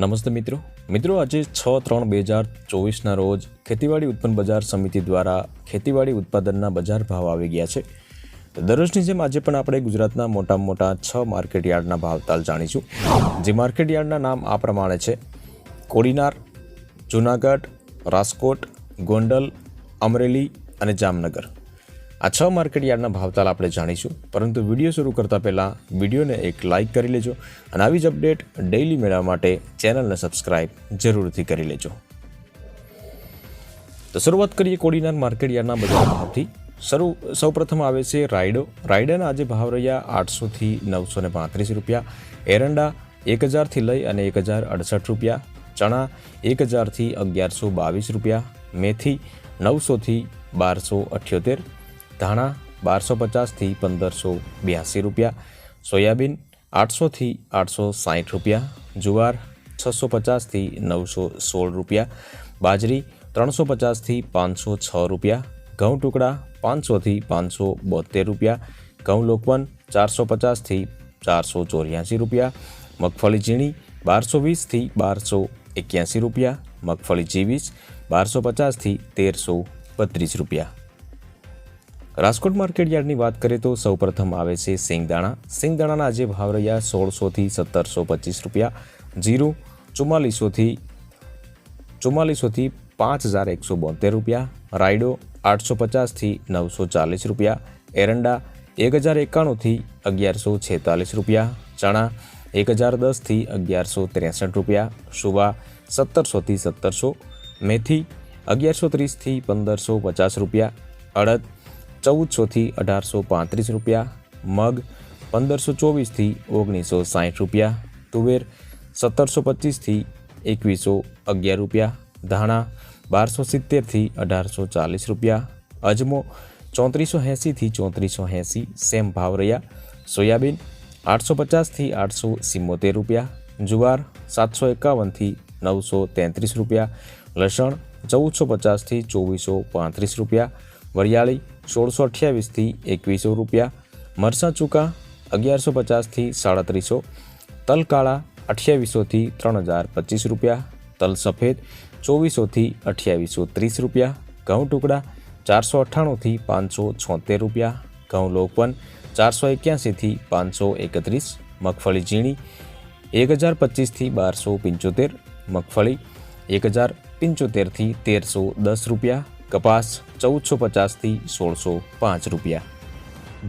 નમસ્તે મિત્રો. મિત્રો, આજે છ ત્રણ બે હજાર ચોવીસના રોજ ખેતીવાડી ઉત્પન્ન બજાર સમિતિ દ્વારા ખેતીવાડી ઉત્પાદનના બજાર ભાવ આવી ગયા છે. દરરોજની જેમ આજે પણ આપણે ગુજરાતના મોટા મોટા છ માર્કેટ યાર્ડના ભાવતાલ જાણીશું. જે માર્કેટ યાર્ડના નામ આ પ્રમાણે છે. કોડીનાર, જુનાગઢ, રાજકોટ, ગોંડલ, અમરેલી અને જામનગર. આ છ માર્કેટ યાર્ડના ભાવતાલ આપણે જાણીશું. પરંતુ વીડિયો શરૂ કરતાં પહેલાં વિડીયોને એક લાઇક કરી લેજો અને આવી જ અપડેટ ડેઇલી મેળવવા માટે ચેનલને સબસ્ક્રાઇબ જરૂરથી કરી લેજો. તો શરૂઆત કરીએ કોડીનાર માર્કેટ યાર્ડના બજાર ભાવથી. શરૂ, સૌપ્રથમ આવે છે રાયડો. રાયડાના આજે ભાવ રહ્યા આઠસોથી નવસો ને પાંત્રીસ રૂપિયા. એરંડા એક હજારથી લઈ અને એક હજાર અડસઠ રૂપિયા. ચણા એક હજારથી અગિયારસો બાવીસ રૂપિયા. મેથી નવસોથી બારસો અઠ્યોતેર. ધાણા બારસો પચાસથી પંદરસો બ્યાસી રૂપિયા સોયાબીન આઠસોથી આઠસો સાઠ રૂપિયા જુવાર છસો પચાસથી નવસો સોળ રૂપિયા બાજરી ત્રણસો પચાસથી પાંચસો છ રૂપિયા ઘઉં ટુકડા પાંચસોથી પાંચસો બોતેર રૂપિયા ઘઉં લોકવન ચારસો પચાસથી ચારસો ચોર્યાસી રૂપિયા મગફળી ઝીણી બારસો વીસથી બારસો એક્યાસી રૂપિયા મગફળી જીવીસ બારસો પચાસથી તેરસો બત્રીસ રૂપિયા રાજકોટ માર્કેટ યાર્ડની વાત કરીએ તો સૌપ્રથમ આવે છે સિંગદાણા. સિંગદાણાના આજે ભાવ રહ્યા સોળસોથી સત્તરસો પચીસ રૂપિયા, જીરું ચુમ્માલીસોથી ચુમ્માલીસોથી પાંચ હજાર એકસો બોતેર રૂપિયા, રાયડો આઠસો પચાસથી નવસો ચાલીસ રૂપિયા, એરંડા એક હજાર એકાણુંથી અગિયારસો છેતાલીસ રૂપિયા, ચણા એક હજાર દસથી અગિયારસો ત્રેસઠ રૂપિયા સુવા સત્તરસોથી સત્તરસો, મેથી અગિયારસો ત્રીસથી પંદરસો પચાસ રૂપિયા, અડદ ચૌદસોથી અઢારસો પાંત્રીસ રૂપિયા મગ પંદરસો ચોવીસથી ઓગણીસો સાઠ રૂપિયા તુવેર સત્તરસો પચીસથી એકવીસો અગિયાર રૂપિયા ધાણા બારસો સિત્તેરથી અઢારસો ચાલીસ રૂપિયા અજમો ચોત્રીસો એંસીથી ચોત્રીસો એંસી સેમ ભાવ રહ્યા સોયાબીન આઠસો પચાસથી આઠસો સિત્તોતેર રૂપિયા જુવાર સાતસો એકાવનથી નવસો તેત્રીસ રૂપિયા લસણ ચૌદસો પચાસથી ચોવીસો પાંત્રીસ રૂપિયા વરિયાળી સોળસો અઠ્યાવીસથી એકવીસો રૂપિયા મરચાં ચૂકા અગિયારસો પચાસથી સાડત્રીસો તલ કાળા અઠ્યાવીસોથી ત્રણ હજાર પચીસ રૂપિયા તલ સફેદ ચોવીસોથી અઠ્યાવીસો ત્રીસ રૂપિયા ઘઉં ટુકડા ચારસો અઠ્ઠાણુંથી પાંચસો છોતેર રૂપિયા ઘઉં લોકવન ચારસો એક્યાસીથી પાંચસો એકત્રીસ મગફળી ઝીણી એક હજાર પચીસથી બારસો પંચોતેર મગફળી એક હજાર પંચોતેરથી તેરસો દસ રૂપિયા કપાસ ચૌદસો પચાસથી સોળસો પાંચ રૂપિયા.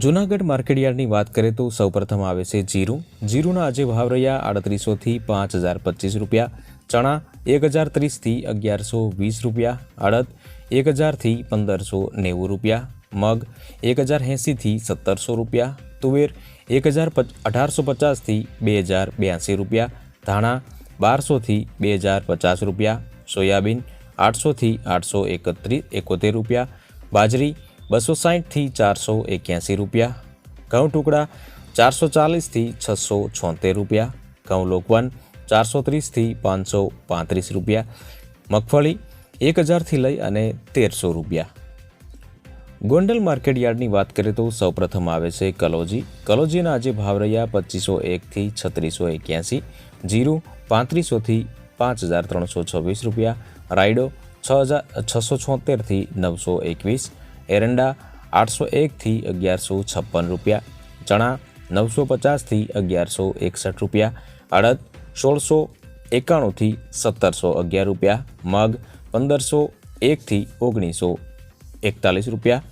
જૂનાગઢ માર્કેટયાર્ડની વાત કરીએ તો સૌપ્રથમ આવે છે જીરું. જીરુંના આજે ભાવ રહ્યા આડત્રીસોથી પાંચ હજાર પચીસ રૂપિયા. ચણા એક હજાર ત્રીસથી અગિયારસો વીસ રૂપિયા. અડદ એક હજારથી પંદરસો નેવું રૂપિયા. મગ એક હજાર એંસીથી સત્તરસો રૂપિયા. તુવેર એક હજાર અઢારસો પચાસથી બે હજાર બ્યાસી રૂપિયા. ધાણા બારસોથી બે હજાર પચાસ રૂપિયા. સોયાબીન આઠસોથી આઠસો એકત્રીસ એકોતેર રૂપિયા, બાજરી બસો સાહીઠથી ચારસો એક્યાસી રૂપિયા, ઘઉં ટુકડા ચારસો ચાલીસથી છસો છોતેર રૂપિયા, ઘઉં લોકવન ચારસો ત્રીસથી પાંચસો પાંત્રીસ રૂપિયા, મગફળી એક હજારથી લઈ અને તેરસો રૂપિયા. ગોંડલ માર્કેટ યાર્ડની વાત કરીએ તો સૌપ્રથમ આવે છે કલોજી. કલોજીના આજે ભાવ રહ્યા પચીસો એકથી છત્રીસો એક્યાસી, જીરું પાંત્રીસોથી પાંચ હજાર ત્રણસો છવ્વીસ રૂપિયા રાયડો છ હજાર છસો છોતેરથી નવસો એકવીસ એરંડા આઠસો એકથી અગિયારસો છપ્પન રૂપિયા ચણા નવસો પચાસથી અગિયારસો એકસઠ રૂપિયા અડદ સોળસો એકાણુંથી સત્તરસો અગિયાર રૂપિયા મગ પંદરસો એકથી ઓગણીસો એકતાલીસ રૂપિયા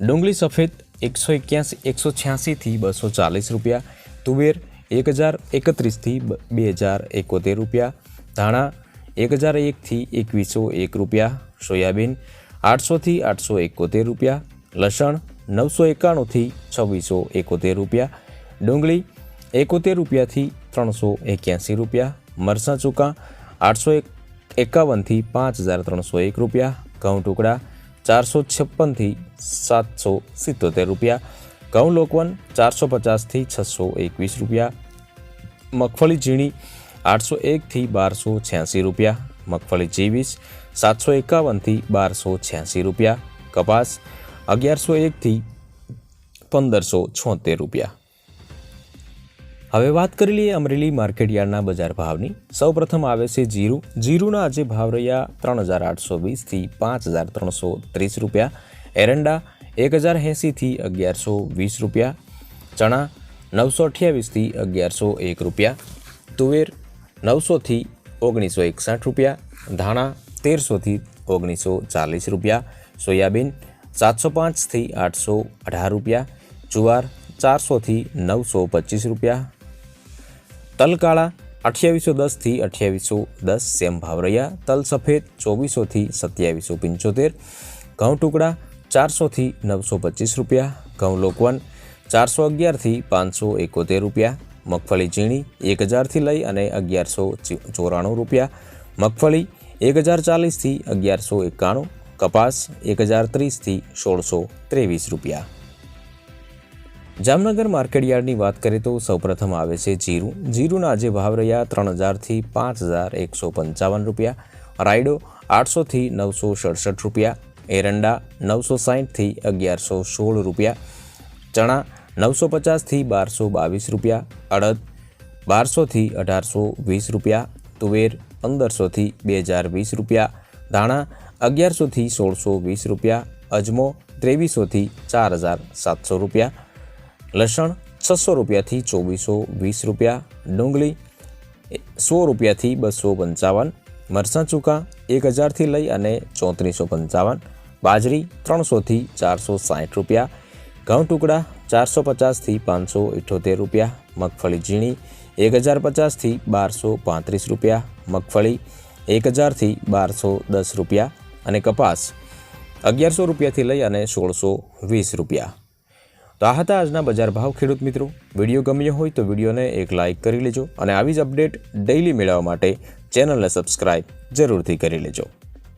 ડુંગળી સફેદ એકસો એક્યાસી એકસો છ્યાસીથી બસો ચાલીસ રૂપિયા તુવેર એક હજાર એકત્રીસથી બે હજાર એકોતેર રૂપિયા ધાણા એક હજાર એકથી એકવીસો એક રૂપિયા સોયાબીન આઠસોથી આઠસો એકોતેર રૂપિયા લસણ નવસો એકાણુંથી છવ્વીસો એકોતેર રૂપિયા ડુંગળી એકોતેર રૂપિયાથી ત્રણસો એક્યાસી રૂપિયા મરચાં ચૂકા આઠસો એક એકાવનથી પાંચ હજાર ત્રણસો એક રૂપિયા ઘઉં ટુકડા ચારસો છપ્પનથી સાતસો સિત્તોતેર રૂપિયા ઘઉં લોકવન ચારસો પચાસથી છસો એકવીસ રૂપિયા મગફળી ઝીણી આઠસો એકથી બારસો છ્યાસી રૂપિયા, મગફળી જીવીસ સાતસો એકાવનથી બારસો છ્યાસી રૂપિયા, કપાસ અગિયારસો એકથી પંદરસો છોતેર રૂપિયા. હવે વાત કરી લઈએ અમરેલી માર્કેટયાર્ડના બજાર ભાવની. સૌપ્રથમ આવે છે જીરું. જીરુના આજે ભાવ રહ્યા ત્રણ હજાર આઠસો વીસથી પાંચ હજાર ત્રણસો ત્રીસ રૂપિયા. એરંડા એક હજાર એંસીથી અગિયારસો વીસ રૂપિયા. ચણા નવસો અઠ્યાવીસથી અગિયારસો એક રૂપિયા. તુવેર નવસોથી ઓગણીસો એકસઠ રૂપિયા ધાણા તેરસોથી ઓગણીસો ચાલીસ રૂપિયા સોયાબીન સાતસો પાંચથી આઠસો અઢાર રૂપિયા જુવાર ચારસોથી નવસો પચીસ રૂપિયા તલકાળા અઠ્યાવીસો દસથી અઠ્યાવીસો દસ સેમ ભાવ રહ્યા તલ સફેદ ચોવીસોથી સત્યાવીસો પંચોતેર ઘઉં ટુકડા ચારસોથી નવસો પચીસ રૂપિયા ઘઉં લોકવન ચારસો અગિયારથી પાંચસો એકોતેર રૂપિયા મગફળી ઝીણી એક હજારથી લઈ અને અગિયારસો ચોરાણું રૂપિયા. મગફળી એક હજાર ચાલીસથી અગિયારસો એકાણું, કપાસ એક હજાર ત્રીસથી સોળસો ત્રેવીસ રૂપિયા. જામનગર માર્કેટયાર્ડની વાત કરીએ તો સૌપ્રથમ આવે છે જીરું. જીરુના આજે ભાવ રહ્યા ત્રણ હજારથી પાંચ હજાર એકસો પંચાવન રૂપિયા. રાયડો આઠસોથી નવસો સડસઠ રૂપિયા. એરંડા નવસો સાહીઠથી અગિયારસો સોળ રૂપિયા. ચણા નવસો પચાસથી બારસો બાવીસ રૂપિયા, અડદ બારસોથી અઢારસો વીસ રૂપિયા, તુવેર પંદરસોથી બે હજાર વીસ રૂપિયા, ધાણા અગિયારસોથી સોળસો વીસ રૂપિયા, અજમો ત્રેવીસોથી ચાર હજાર સાતસો રૂપિયા, લસણ છસો રૂપિયાથી ચોવીસો વીસ રૂપિયા, ડુંગળી સો રૂપિયાથી બસો પંચાવન મરસાં ચૂકા એક હજારથી લઈ અને ચોત્રીસો પંચાવન બાજરી ત્રણસોથી ચારસો સાઠ રૂપિયા ઘઉં ટુકડા ચારસો પચાસથી પાંચસો ઇઠોતેર રૂપિયા, મગફળી ઝીણી એક હજાર પચાસથી બારસો પાંત્રીસ રૂપિયા, મગફળી એક હજારથી બારસો દસ રૂપિયા અને કપાસ અગિયારસો રૂપિયાથી લઈ અને સોળસો વીસ રૂપિયા. તો આ હતા આજના બજાર ભાવ ખેડૂત મિત્રો. વીડિયો ગમ્યો હોય તો વિડીયોને એક લાઇક કરી લેજો અને આવી જ અપડેટ ડેઇલી મેળવવા માટે ચેનલને સબસ્ક્રાઇબ જરૂરથી કરી લેજો.